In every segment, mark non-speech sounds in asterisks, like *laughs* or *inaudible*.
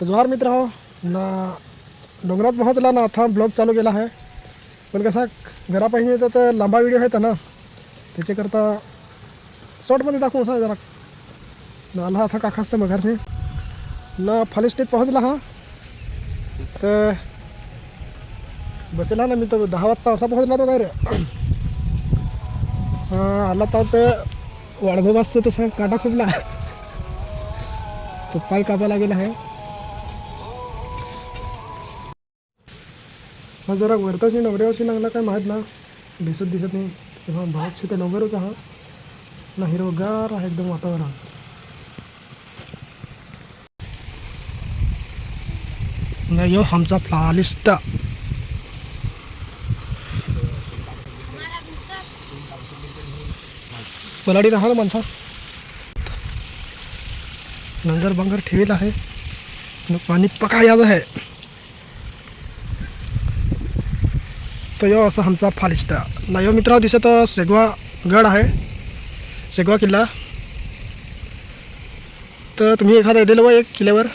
तर जोहार मित्र हो ना डोंगरात पोहोचला ना आता ब्लॉग चालू केला आहे. पण कसा घरा येतं तर तर लांबा व्हिडिओ आहेत ना त्याच्याकरता शॉर्टमध्ये दाखवू असा जरा. ना आला आता काकाच मग मघारचे ना फालिस्टेत पोहोचला हा. तर बसला ना मी तर दहा वाजता असा पोहोचला तो काय रे आला तर ते वाढभो वाजतो तसा काटा खुपला. तो पाय कापा लागेल आहे. हा जरा वरताची नवऱ्यावरची लागला काय माहीत ना. दिसत दिसत नाही. तेव्हा भातशी ते डोंगरच हा. ना हिरवगार आहे एकदम वातावरण. नाही यो आमचा फालिस्टा पलाडी राहा माणसा. नंगर बंगर ठेवेल आहे. आणि पाणी पका याद आहे. तर यो असा आमचा फालिस्ता ना यो मित्र दिसत सेगवा गड आहे. सेगवा किल्ला. तर तुम्ही एखादा दिलं व एक किल्ल्यावर.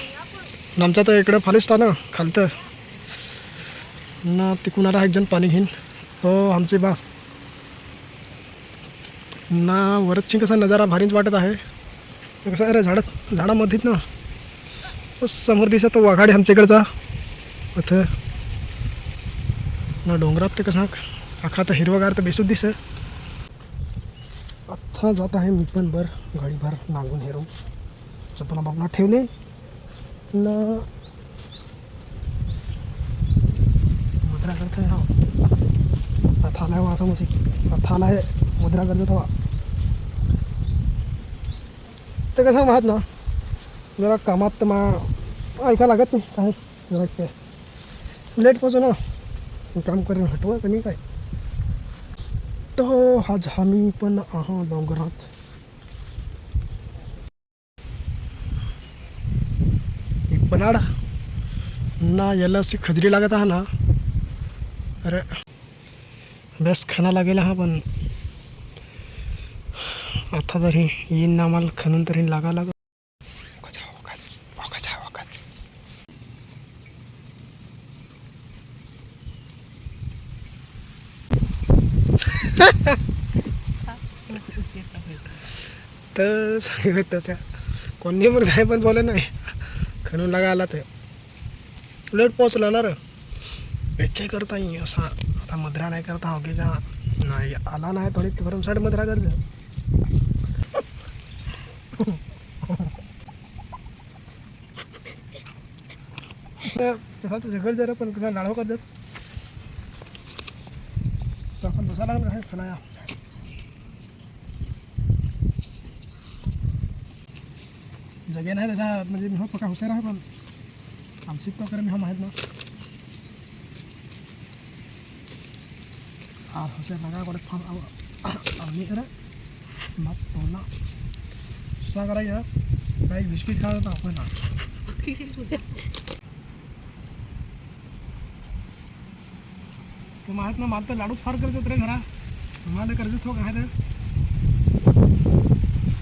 आमचा तर इकडं फालिस्ता ना खालतं. ना तिकून आला एक जण पाणी घेईन. हो आमची बास. ना वरची कसा नजारा भारीच वाटत आहे. कसं आहे झाडच झाडामध्येच ना. समोर दिसत तो वाघाडी आमच्या इकडचा इथं. ना डोंगरात ते कसा आखा तर हिरवगार तर बेसूच दिस आत्ता जात आहे मी पण बर घडीभर नांगून हेरून. चपला बापला ठेवले. ना मुद्रा करता हा आता आलाय वाचा मसी आता आहे मुद्रा करतो तवा. ते कसं माहीत ना जरा कामात तर मा ऐका लागत नाही काय जरा ते लेट पोचू ना. काम करून हटवा कमी काय? तो हा झामी पण आहा डोंगरात. ही ना याला अशी खजरी लागत आहे ना. अरे बेस खाना लागेल हा पण. आता तरी येईन ना आम्हाला खणून तरी लागा लाग तर सांगत त्याच्या कोणी पण काय पण बोले नाही. खणून लागा आला ते उलट पोचला ना रे. करता येई असा. आता मधरा नाही करता हो की जा. नाही आला नाही थोडी भरमसाठ साईड मधरा कर तसा घर जरा पण तुला लाडव करतात तर आपण बसा लागला काय खनाया जगे नाही त्याचा म्हणजे मी हो पका हुशार आहे पण आमची तो करे मी हो माहीत ना आ हुशार लगा कडे फान आम्ही करे मग तोडला. सुसा करायचं काही बिस्किट खायला तर आपण *laughs* तू माहीत ना मला तर लाडूच फार करत रे घरा. तुम्हाला कर्ज थोक आहे तर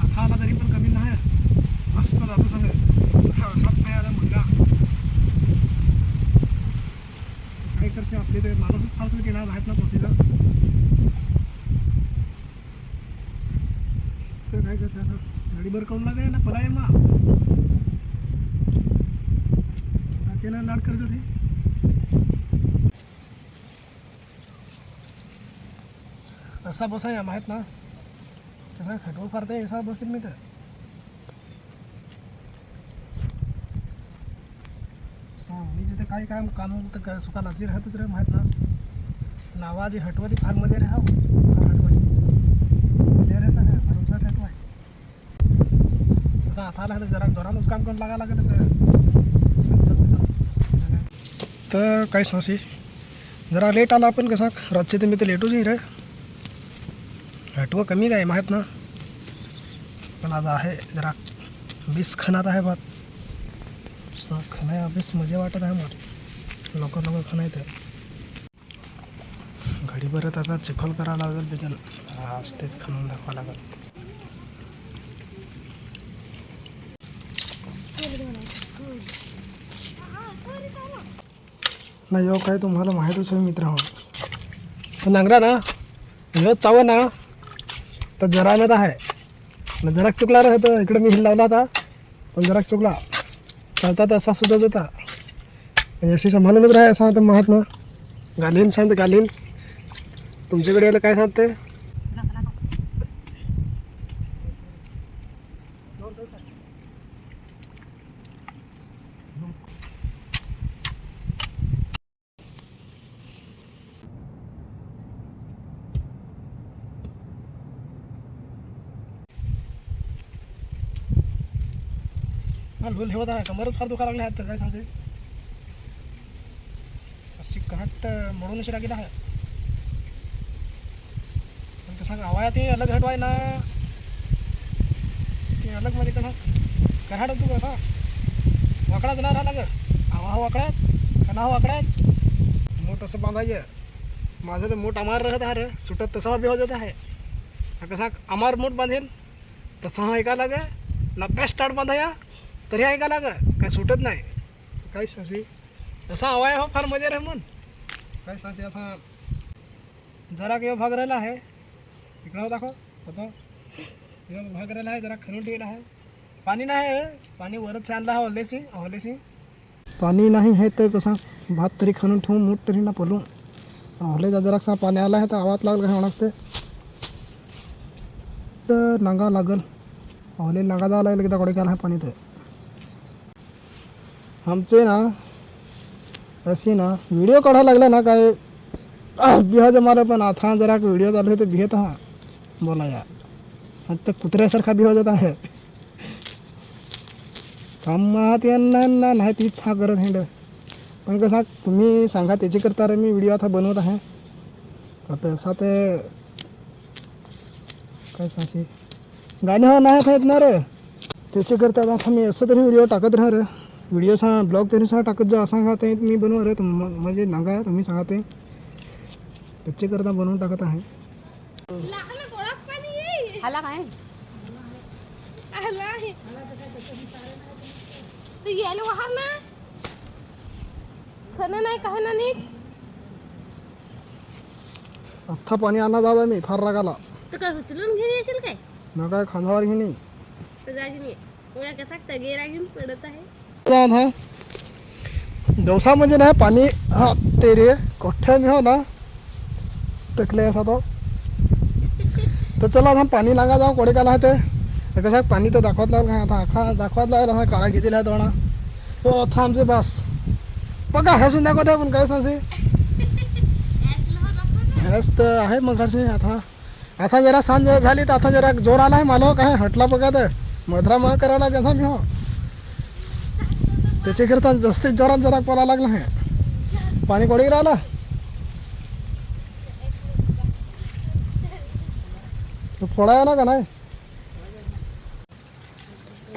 आता आला तरी पण कमी नाही. मस्त जातो सांग. सात साय आला मुलगा. काय करશે आपले ते माणूसच फालतू घेणार माहीत ना पोसीला तर काय करते आता? गाडीभर काढून लागेल ना पलाय मा. केला लाड करत ते कसा बसा या माहीत ना? सगळं खटवळ फारते असा बसेल मी तर मी जिथे काही काय काम तर सुका नाजी राहतच रे माहीत ना? नावाजी हटवती फारमध्ये राहाव हटवायमध्ये रे सगळं भरोसा हटवाय तसा आता आला जरा जोरानच काम करून लागा लागत तर काय सांगशी जरा लेट आला आपण कसा? रातचे तर मी तर लेटूच नाही रे. हटवं कमी काय माहीत ना? पण आज आहे जरा बीस खणात आहे भात खणाय अभ्यास मजा वाटत आहे मला. लवकर लवकर खणाय तर घडी परत आता चिखल करावं लागेल बिगन आज तेच खणून दाखवावं लागेल. नाही यो काय तुम्हाला माहीतच आहे मित्र नांगरा ना. यो चावं ना. तर जरा येत आहे. जराक जरा चुकला रे तर इकडे मी हिल लावला होता पण जरा चुकला. चालता तर असा सुद्धा जाता. यशीचा सांभाळूनच राहा असं तर घालीन सांगते घालीन. तुमच्याकडे यायला काय सांगते? हा ढोल ठेवत आहे. कमरच फार दुखा लागले आहेत तर काय सांगते अशी कहट म्हणून अशी लागेल आहे. पण कसं सांग आवाया ते अलग हटवाय ना ते अलग म्हणजे कसं? कहाड तू कसा वाकडा ना हा ग. आवा हा वाकड्यात कना हा वाकड्यात मोठ असं बांधायचं. माझं तर मोठ अमार राहत आहे रे. सुटत तसा बी होत आहे. कसा अमार मोठ बांधेल तसा हा ऐका लागे. ना बेस्ट स्टार्ट बांधाया तरी ऐका लाग काय सुटत नाही. काय सांगशी तसा हवाय हो फार मजा रे मन काय सांगशी आता जरा किंवा भाग राहिला आहे. इकडं दाखव. आता किंवा भाग राहिला आहे जरा खणून ठेवला आहे. पाणी नाही आहे पाणी वरच आणला हा हल्लेसी हल्लेसी पाणी नाही आहे तर कसा भात तरी खणून ठेवून मूठ तरी ना पलू हल्लेचा जरा कसा पाणी आला आहे तर आवाज लागला काय लागते. तर नांगा लागल. हले नांगा जायला लागेल एकदा कडे गेला आहे पाणी तर. आमचे ना असे ना व्हिडिओ काढायला लागला ना काय बिहा जमाला पण आता जरा व्हिडिओ चालू आहे तर बिहत हा बोला या. आता कुत्र्यासारखा बिहा जात आहे. कामात यांना ना नाही ती छा करत हिंड. पण कसं तुम्ही सांगा त्याची करता रे मी व्हिडिओ आता बनवत आहे. आता असा ते काय सांगशी गाणे हो नाही येत ना रे. त्याच्याकरता आता मी असं तरी व्हिडिओ टाकत राहा रे व्हिडिओ सांग ब्लॉग तरी सांग टाकत जा सांगा ते मी बनवणार आहे तुम म्हणजे नागा तुम्ही सांगा ते. त्याच्याकरता बनवून टाकत आहे. आला काय? तू यायला वाहन ना. खरं नाही का ना नीट अख्खा पाणी आणा दादा मी फार रागाला उचलून घेऊन येशील काय? ना काय खांदावर घे नाही तर जायची मी. एवढ्या कसा तगेरा घेऊन पडत आहे. जाऊन हा। डोसा म्हणजे ना पाणी हा ते रे कोठ्या हो ना? टकले असा तो। तर चला आता पाणी लागा जाऊ कोडे काला ते तर कसं पाणी तर दाखवत लागलं आता आखा दाखवत लागला हा काळा घेतलेला आहे दोणा तो थांबचे बस। बघा हसून दाखवत आहे पण काय सांगते हेच तर आहे मग घरचे आता आता जरा सांज झाली तर आता जरा जोर आला आहे मला काय हटला बघा तर मधरा मग करायला कसा मी हो। त्याच्याकरता जास्तीत जोरात जरा पळा लागला आहे पाणी कोणी राहिला? तो फोडाया ना का नाही?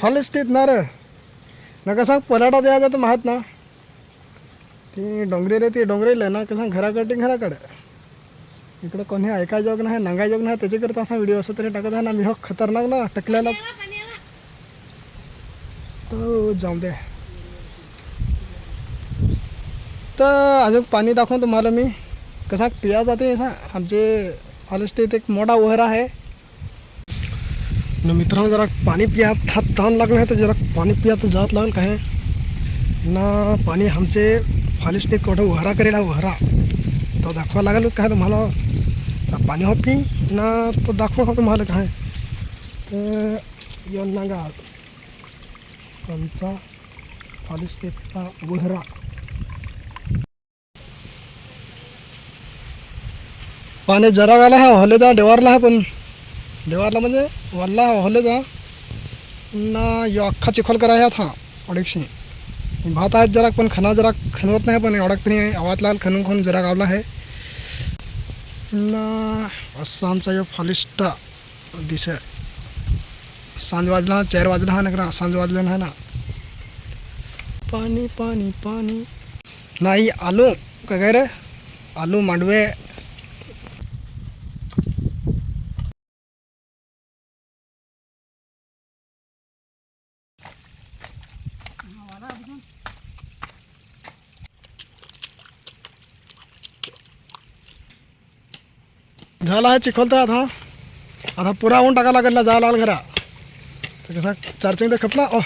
खाली स्थित ना रे. नका सांग पलाटा द्यायचा तर माहीत ना. ती डोंगरीला ती डोंगरीला ना. कसं घराकडे घराकडे. इकडं कोणी ऐकाय जोग नाही नांगाय जोग नाही. त्याच्याकरता असा व्हिडिओ असं तरी टाकत आहे ना मी हो खतरनाक ना टकल्याला. तो जाऊ दे. तर अजून पाणी दाखवून तुम्हाला मी कसा पिया जाते असा आमचे फॉरेस्टेत एक मोठा वहर आहे. न मित्रांनो जरा पाणी पिया हात ताण लागला आहे तर जरा पाणी पिया तर जात लागेल काय. ना पाणी आमचे फॉरेस्टेत कोठं ओहरा करेल वहरा ओहरा तो दाखवा लागेलच काय तुम्हाला. पाणी हो पी ना तो दाखवा हो तुम्हाला काय. तर येऊन नागा. आमचा फॉरेस्टेटचा वहरा पाणी जरा गाला हा हले जा देवारला हा पण. देवारला म्हणजे वल्ला हा हले जा. ना यो अख्खा चिखोल करायत हा अडीचशे भात आहेत जरा पण खना जरा खनवत नाही पण एवढा तरी आवाज लागल खनून खनून जरा गावला आहे. ना असा आमचा यो फॉलिस्टा दिस सांज वाजला हा चार वाजला हा नकरा सांज वाजला ना ना? पाणी पाणी पाणी. नाही आलू. काय काय रे? आलू मांडवे. झाला आहे चिखल तर आता. आता पुरा होऊन टाका लागेल ना जा लाल घरा. तर कसा चार्जिंग तर खपला. ओ.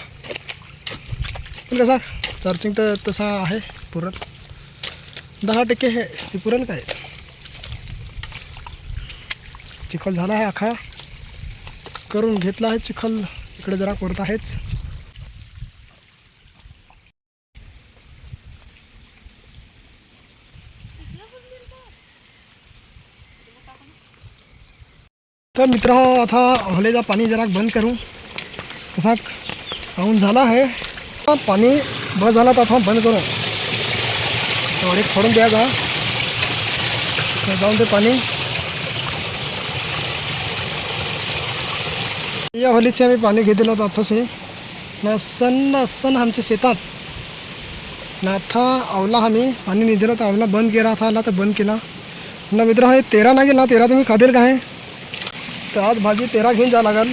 पण कसा चार्जिंग तर तसा आहे पुरण दहा टक्के हे ते पुरेल काय? चिखल झाला आहे आखा करून घेतला आहे चिखल. इकडे जरा करत आहेच. तर मित्र आता होलेचा पाणी जरा बंद करू. तसा पाहून झाला आहे. पाणी बस झाला तर आता बंद करू. थोडे फोडून द्या जा जाऊन ते पाणी. या होलीचे आम्ही पाणी घेतलेलं होतं आताशी. नसन नसन आमच्या शेतात. नाथा आवला आम्ही. पाणी निघालं तर आवला बंद केला. आता आला तर बंद केला. ना मित्र हे तेरा ना? गेला तेरा तुम्ही खादेल का आहे आज भाजी तेरा घेऊन जा लागेल.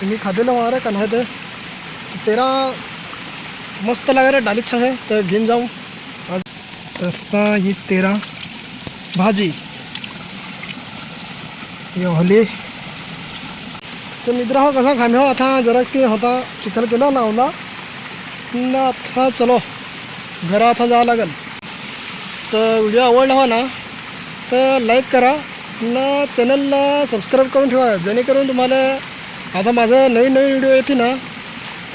तुम्ही खादेलं मारे का नाही तर मस्त लागेल डालीच आहे तर घेऊन जाऊ. तसा ही तेरा भाजी. हे होली. तर मित्र हो कसा खाणे हो? आता जरा की होता, चिखल केला, लावला. ना आता चलो, घरा आता जावं लागेल. तर व्हिडिओ आवडला हो ना, तर लाईक करा. ना चॅनलला सबस्क्राईब करून ठेवा जेणेकरून तुम्हाला आता माझं नवीन नवीन व्हिडिओ येते ना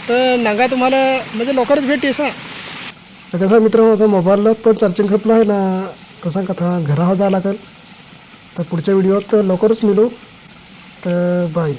तर नागा तुम्हाला म्हणजे लवकरच भेटेस हा. तर कसं मित्र आता मोबाईलला पण चार्जिंग खपलं आहे ना कसं कथा घरा जावं लागेल. तर पुढच्या व्हिडिओत लवकरच मिळू. तर बाय